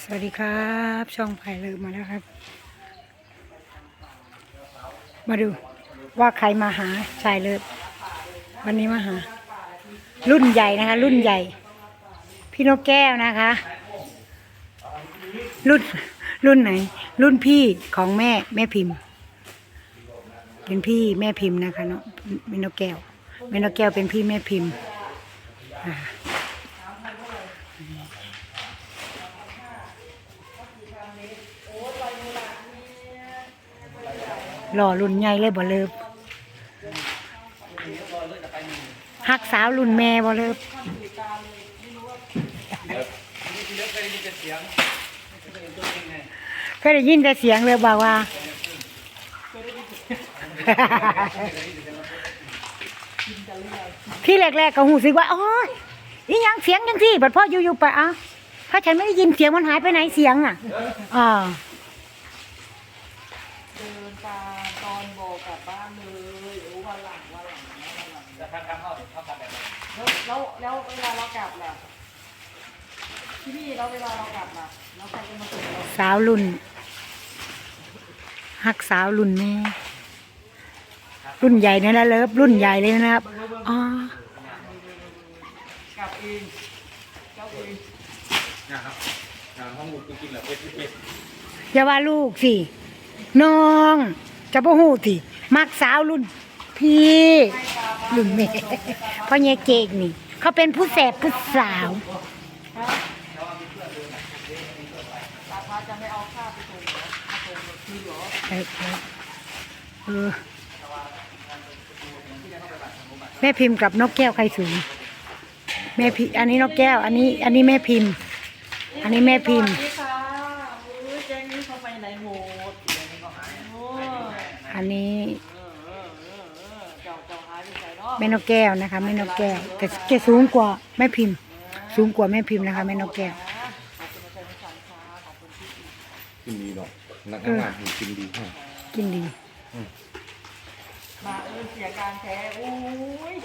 สวัสดีครับ ช่องไผ่เลิกมาแล้วครับ มาดูว่าใครมาหาชายเลิศวันนี้มาหา รุ่นใหญ่นะคะ รุ่นใหญ่ พี่นกแก้วนะคะ รุ่นรุ่นไหน รุ่นพี่ของแม่แม่พิมพ์ เป็นพี่แม่พิมพ์นะคะเนาะแม่นกแก้วแม่นกแก้วเป็นพี่แม่พิมพ์อ่า หล่อรุ่นใหญ่เลยบ่เลิบหักสาวรุ่นแม่บ่เลิบเคยได้ยินแต่เสียงเลยบอกว่าที่แรกๆก็หูสึกว่าโอ้ยอีหยังเสียงจังที่บัดพ่ออยู่ๆไปอะถ้าฉันไม่ได้ยินเสียงมันหายไปไหนเสียงอะอ่า ตามตอนบอกกลับบ้านเลยโอ้วันหลังวันหลังนะวันหลังจะทำกรรมเข้าเข้ากรรมแบบไหนแล้วแล้วแล้วเวลาเรากลับล่ะที่นี่แล้วเวลาเรากลับล่ะแล้วใครจะมาส่งเราสาวรุ่นหักสาวรุ่นแม่รุ่นใหญ่เนี่ยนะเลิฟรุ่นใหญ่เลยนะครับอ๋อกลับเองเจ้าเองนะครับงานห้องหมุดกินเหรอเป็ดเป็ดอย่าว่าลูกสิ น้องจะบ่ฮู้สิมักสาวรุ่น พี่รุ่นแม่พราะเนี่ยเก่งนี่ เขาเป็นผู้แสบผู้สาวเออแม่พิมพ์กับนกแก้วใครสูงแม่พิอันนี้นกแก้ว อันนี้ อันนี้แม่พิมพ์ อันนี้แม่พิมพ์สวัสดีค่ะอุ้ยแจ้งนี้เขาไปไหนหมดโอ้ยอั นนี้เออเออเออเออเจ้าเจ้าหายไปไหนเนาะแม่นกแก้วนะคะแม่นกแก้วแต่แกสูงกว่าแม่พิมพ์ สูงกว่าแม่พิมพ์นะคะแม่นกแก้วขอบคุณอาจารย์นิสันค่ะขอบคุณที่กินดีเนาะนักงานกินดีให้กินดีมาเออเสียการแท้โอ้ย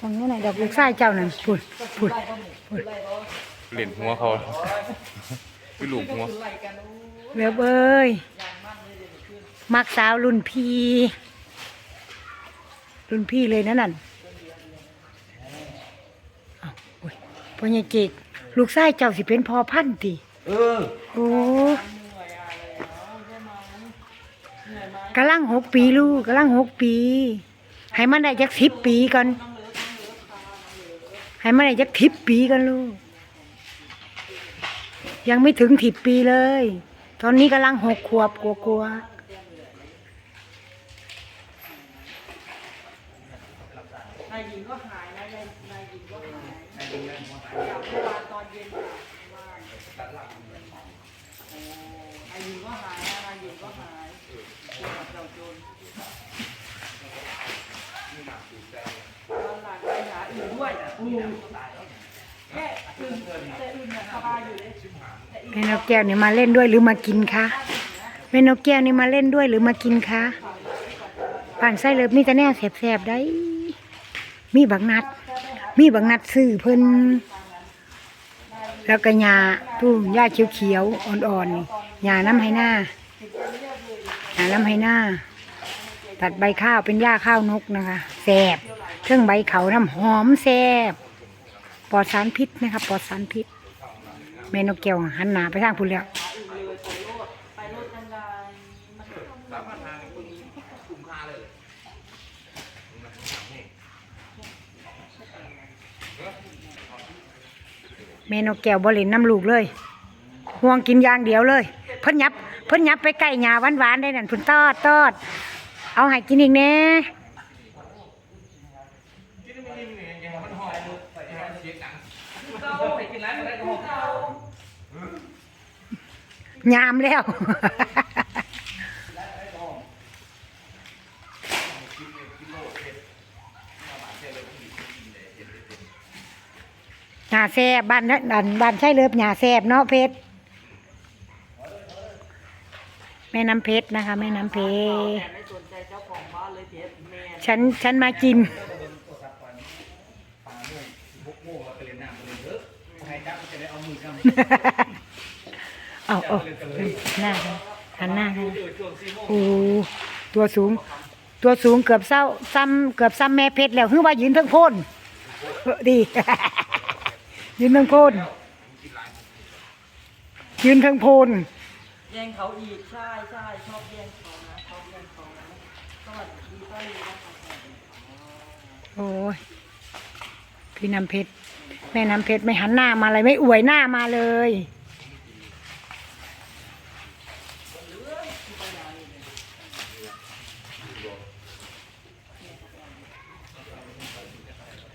ฟังนู้นหน่อยดอกลูกไส้เจ้านั่นพูดพูดไล่ก็หมดไล่ก็เหรียญหัวเขาพี่หลุมหัวไล่กันโอ้ยเลิฟเอ้ย มักสาวรุ่นพี่ รุ่นพี่เลยนะนั่นอ้าวโอ้ยพ่อใหญ่เจกลูกไส้เจ้าสิเป็นพอพันธุ์ติเออโอ้เหนื่อยอะไรแล้วใช่ไหมเหนื่อยไหมกำลังหกปีลูกกำลังหกปี ให้มันได้จักสิบปีก่อนต้องเลิกต้องเลิกค่ะให้มันได้จักทิบปีกันลูก ยังไม่ถึงทิบปีเลย ตอนนี้กำลังหกขวบกลัว นายหญิงก็หายนะนายนายหญิงก็หายกลับเมื่อวานตอนเย็นกลับบ้านโอ้นายหญิงก็หายนะนายหญิงก็หายโจรกับเจ้าโจรตอนหลังไปหาอื่นด้วยอือแค่อื่นแต่อื่นสบายอยู่เลยแต่อีๆกแม่นกแก้วนี่มาเล่นด้วยหรือมากินคะแม่นกแก้วนี่มาเล่นด้วยหรือมากินคะป่านไส้เลิฟมีแต่แน่แสบๆได้ มีบักนัด มีบักนัดซื้อเพิ่นแล้วก็ยาตู้ยาเขียวๆอ่อนๆยาน้ำให้หน้ายาน้ำให้หน้า ตัดใบข้าวเป็นหญ้าข้าวนกนะคะแสบเครื่องใบเขาน้ำหอมแสบปลอดสารพิษนะคะปลอดสารพิษแม่นกแก้วหันหนาไปทางพุ่นแล้ว ไปรถยังไงมันก็ต้อง สามารถทางคุณคุ้มค่าเลย แม่นกแก้วบ่เลนน้ำลูกเลย ห่วงกินอย่างเดียวเลย เพิ่นยับ เพิ่นยับไปใกล้หญ้าหวานๆได้นั่นเพิ่นตอดตอด เอาให้กินอีกแน่ยามแล้ว หญ้าแซบบ้านนั้นบ้านบ้านใช่เลิบหญ้าแซบเนาะเพชรแม่น้ำเพชรนะคะ แม่น้ำเพชรแต่ไม่สนใจเจ้าของบ้านเลยเทสแม่ฉันฉันมากินพวกโม่เราไปเล่นน้ำไปเล่นเถอะใครจับจะได้เอามือกันเอาเอาหน้ากันหันหน้ากันโอ้ตัวสูง ตัวสูงเกือบเศร้าซ้ำเกือบซ้ำแม่เพชรแล้วคือว่ายืนทั้งโพนเออดี ยืนทั้งโพนยืนทั้งโพนแย่งเขาอีกใช่ใช่ชอบแย่งเขานะชอบแย่งเขานะสวัสดีป้าลีนะคะโอ้ยพี่น้ำเพชรแม่น้ำเพชรไม่หันหน้ามาเลยไม่อวยหน้ามาเลย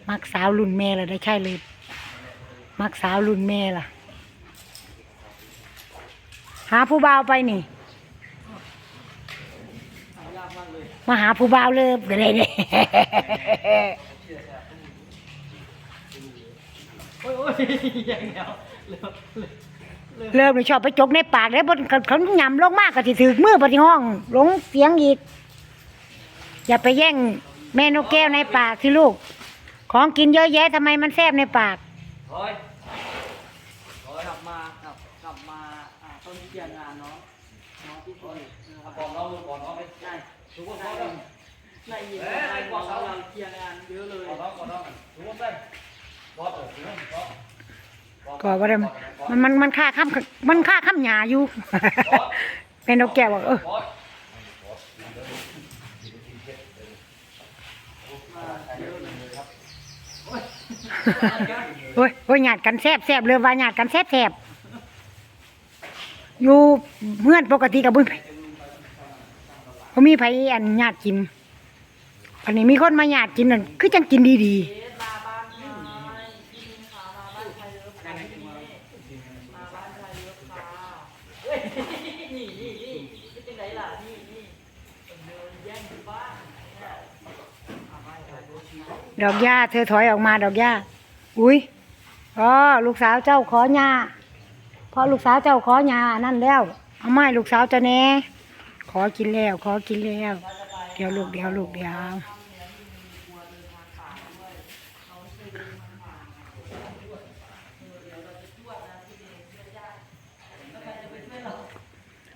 มักสาวรุ่นแม่เลยได้ใช่เลย มักสาวรุ่นแม่ล่ะ หาผู้บ่าวไปนี่ มาหาผู้บ่าวเลิฟกันเลยเนี่ยโอ้ยโอ้ยย่งแล้วเริ่มเริ่มเริ่มเลยชอบไปจกในปากแล้วบนเขาหยำลงมากก็สิถือมือปฏิห้องลงเสียงอีก อย่าไปแย่งแม่นกแก้วในปากสิลูก ของกินเยอะแยะทำไมมันแซบในปาก โอ้ยกลับมากลับกลับมาอ่าต้นเกียรงานเนาะน้องพี่โอยนะครับ ก่อน น้องก่อนน้องไปได้ทุกคนได้ก่อนน้องในยิงในบอกเราเราเคลียร์งานเยอะเลยก่อนน้องก่อนน้องทุกคนได้บอสเออทุกคนบอสก็ว่าได้มันมันมันค่าข้ามมันค่าข้ามหยาอยู่แม่นกแก้วบอกเออโอ้ยโอ้ยหยาดกันแซบแซบเลยว่าหยาดกันแซบแซบอยู่เพื่อนปกติกับบุญ เขามีไผอันหยาดกิน อันนี้มีคนมาหยาดกินนั่นคือจังกินดีเอ๊ะมาบ้านชายพี่มินขามาบ้านชายเลิฟค่ะพี่มินมาบ้านชายเลิฟค่ะเฮ้ยนี่นี่นี่เป็นจังไงล่ะนี่นี่เดินแย่งอยู่บ้านเนี่ยมาบ้านชายเลิฟค่ะๆดอกหญ้าเธอถอยออกมาดอกหญ้าอุ้ยอ๋อลูกสาวเจ้าขอหญ้าเพราะลูกสาวเจ้าขอหญ้านั่นแล้ว เอาไม้ลูกสาวจ้าแหน่ ขอกินแล้ว ขอกินแล้ว เดี๋ยวลูกเดี๋ยวลูกเดี๋ยว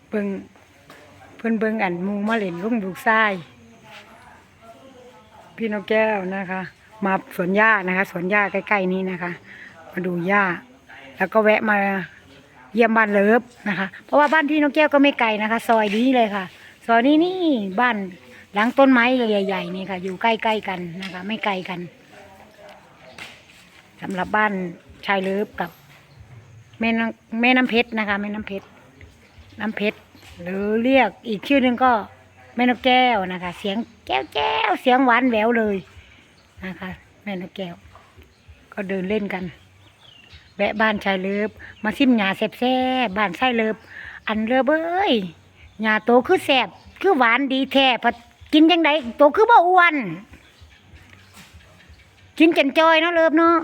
เบิ่งเพิ่นเบิ่งอันมูมาเล่นลุงลูกทรายพี่นกแก้วนะคะ มาสวนหญ้านะคะสวนหญ้าใกล้ๆนี้นะคะ มาดูหญ้า แล้วก็แวะมา เยี่ยมบ้านเลิฟนะคะ เพราะว่าบ้านพี่นกแก้วก็ไม่ไกลนะคะ ซอยนี้เลยค่ะ ซอยนี้นี่บ้านหลังต้นไม้ใหญ่ๆนี่ค่ะ อยู่ใกล้ๆกันนะคะ ไม่ไกลกันสำหรับบ้านชายเลิฟกับแม่น้ำแม่น้ำเพชรนะคะ แม่น้ำเพชรน้ำเพชรหรือเรียกอีกชื่อหนึ่งก็แม่นกแก้วนะคะ เสียงแก้วแก้วเสียงหวานแหววเลยนะคะ แม่นกแก้ว ก็เดินเล่นกัน แวะบ้านชายเลิฟมาซิมหญ้าแซ่บๆบ้านชายเลิฟอันเลิฟเอ้ยหญ้าโตคือแซ่บคือหวานดีแท้พัดกินยังไงโตคือบ่อ้วน กินจนจอยเนาะเลิฟเนาะ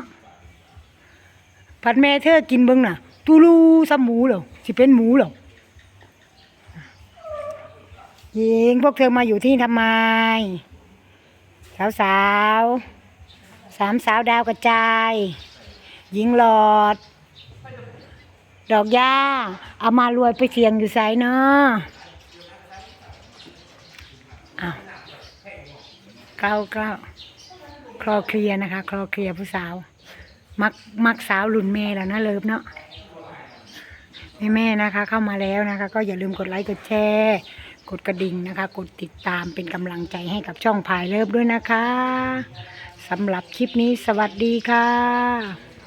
ผัดแม่เธอกินเบิ่งน่ะตูรูซ้ำหมูเหรอสิเป็นหมูเหรอหญิงพวกเธอมาอยู่ที่ทำไม สาวสาวสามสาวดาวกระจาย หญิงหลอด ดอกหญ้าเอามารวยไปเสียงอยู่ไสเนาะอ้าวเก้าเก้าคลอเคลียนะคะ คลอเคลียผู้สาว มักมักสาวหลุนเมย์แล้วนะเลิฟเนาะแม่ๆนะคะ เข้ามาแล้วนะคะ ก็อย่าลืมกดไลค์กดแชร์กดกระดิ่งนะคะ กดติดตามเป็นกำลังใจให้กับช่องพายเลิฟด้วยนะคะสำหรับคลิปนี้สวัสดีค่ะ